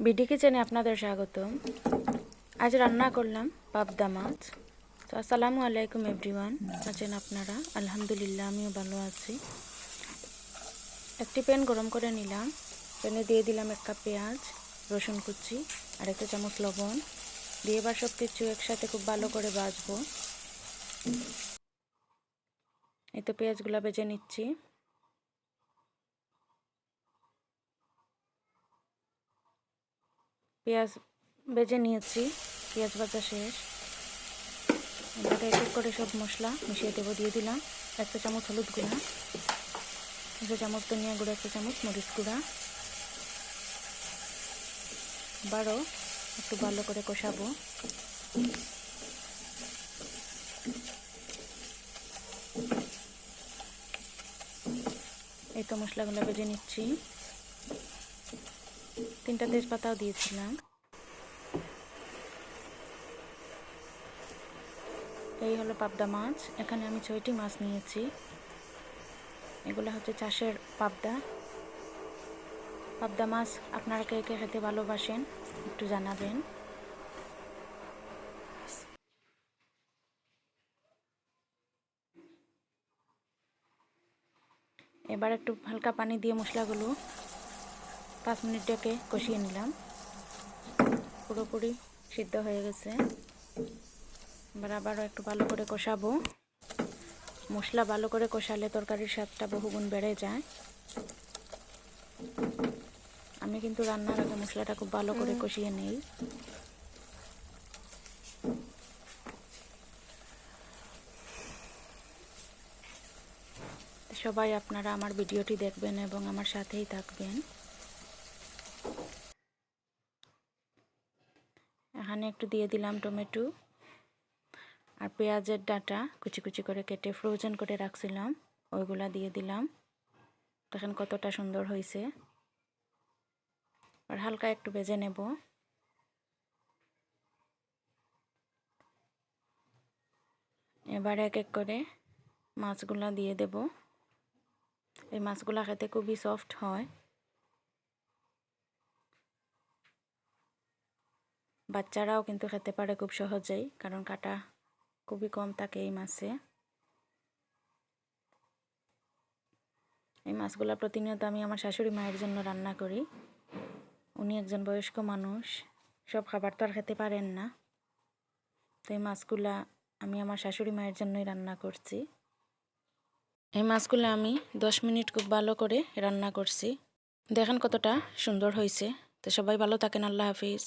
BD কিচেনে আপনাদের স্বাগতম। আজ রান্না করলাম পাবদা মাছ। তো আসসালামু আলাইকুম এভরিওয়ান, আছেন আপনারা? আলহামদুলিল্লাহ, আমিও ভালো আছি। একটি প্যান গরম করে নিলাম। প্যানে দিয়ে দিলাম এক কাপ পেঁয়াজ, রসুন কুচি আর একটা চামচ লবণ। দিয়ে এবার সব কিছু একসাথে খুব ভালো করে ভাজবো। এই তো পেঁয়াজগুলো বেজে নিচ্ছি। পেঁয়াজ বেজে নিয়েছি, পেঁয়াজ ভাজা শেষ। এবারে এক করে সব মশলা মিশিয়ে দেবো, দিয়ে দিলাম একটা চামচ হলুদ গুঁড়া একটা চামচ ধনিয়া গুঁড়া, একটা চামচ মরিচ গুঁড়া। বারো একটু ভালো করে কষাবো। এই তো মশলাগুলো বেজে নিচ্ছি। তিনটা তেজপাতাও দিয়েছিলাম। এই হলো পাবদা মাছ। এখানে আমি ছয়টি মাছ নিয়েছি। এগুলো হচ্ছে চাষের পাবদা। পাবদা মাছ আপনারা কে কে খেতে ভালোবাসেন, একটু জানাবেন। এবার একটু হালকা পানি দিয়ে মশলাগুলো পাঁচ মিনিট ডেকে কষিয়ে নিলাম। পুরোপুরি সিদ্ধ হয়ে গেছে। এবার আবারও একটু ভালো করে কষাবো। মশলা ভালো করে কষালে তরকারির স্বাদটা বহুগুণ বেড়ে যায়। আমি কিন্তু রান্নার আগে মশলাটা খুব ভালো করে কষিয়ে নেই। সবাই আপনারা আমার ভিডিওটি দেখবেন এবং আমার সাথেই থাকবেন। এখানে একটু দিয়ে দিলাম টমেটো আর পেঁয়াজের ডাটা কুচি কুচি করে কেটে ফ্রোজেন করে রাখছিলাম, ওইগুলা দিয়ে দিলাম। দেখেন কতটা সুন্দর হয়েছে। আর হালকা একটু ভেজে নেব। এবার এক এক করে মাছগুলা দিয়ে দেব। এই মাছগুলা খেতে খুবই সফট হয়। বাচ্চারাও কিন্তু খেতে পারে খুব সহজেই, কারণ কাটা খুবই কম থাকে এই মাছে। এই মাছগুলো প্রতিনিয়ত আমি আমার শাশুড়ি মায়ের জন্য রান্না করি। উনি একজন বয়স্ক মানুষ, সব খাবার তো আর খেতে পারেন না। তো এই মাছগুলা আমি আমার শাশুড়ি মায়ের জন্যই রান্না করছি। এই মাছগুলো আমি দশ মিনিট খুব ভালো করে রান্না করছি। দেখেন কতটা সুন্দর হয়েছে তো সবাই ভালো থাকেন, আল্লাহ হাফিজ।